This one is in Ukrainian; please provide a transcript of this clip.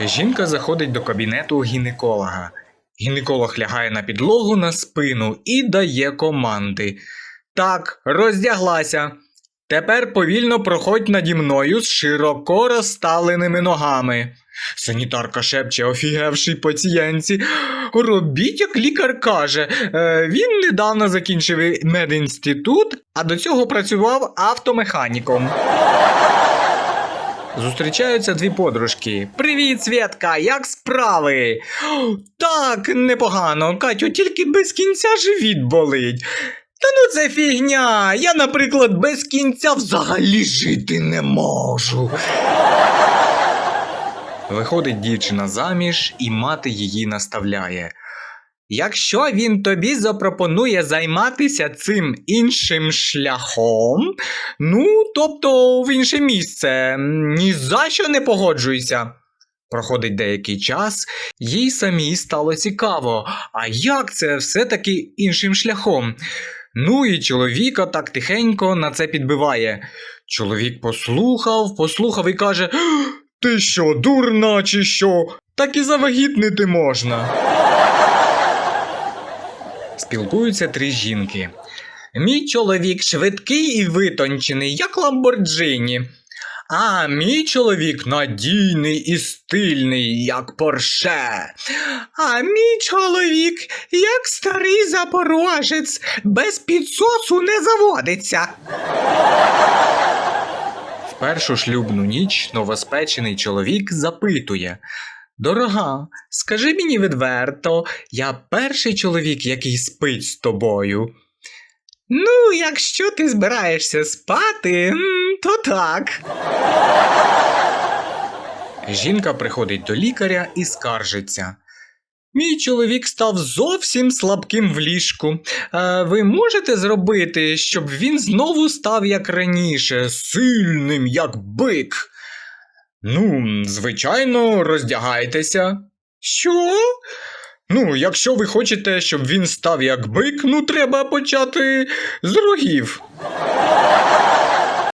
Жінка заходить до кабінету гінеколога. Гінеколог лягає на підлогу на спину і дає команди. Так, роздяглася. Тепер повільно проходь наді мною з широко розставленими ногами. Санітарка шепче офігевший пацієнтці. Робіть, як лікар каже. Е, він недавно закінчив медінститут, а до цього працював автомеханіком. Зустрічаються дві подружки. Привіт, Свєтка, як справи? Так, непогано, Катю, тільки без кінця живіт болить. Та ну це фігня. Я, наприклад, без кінця взагалі жити не можу. Виходить дівчина заміж, і мати її наставляє. Якщо він тобі запропонує займатися цим іншим шляхом, ну, тобто в інше місце, ні за що не погоджуйся. Проходить деякий час, їй самій стало цікаво, а як це все-таки іншим шляхом? Ну і чоловіка так тихенько на це підбиває. Чоловік послухав, послухав і каже: Ти що, дурна, чи що? Так і завагітнити можна. Спілкуються три жінки. Мій чоловік швидкий і витончений, як Ламборджині. А мій чоловік надійний і стильний, як Порше. А мій чоловік, як старий запорожець, без підсосу не заводиться. В першу шлюбну ніч новоспечений чоловік запитує. Дорога, скажи мені відверто, я перший чоловік, який спить з тобою. Ну, якщо ти збираєшся спати, то так. Жінка приходить до лікаря і скаржиться. Мій чоловік став зовсім слабким в ліжку. Е, ви можете зробити, щоб він знову став як раніше, сильним, як бик? Ну, звичайно, роздягайтеся. Що? Ну, якщо ви хочете, щоб він став як бик, ну треба почати з рогів.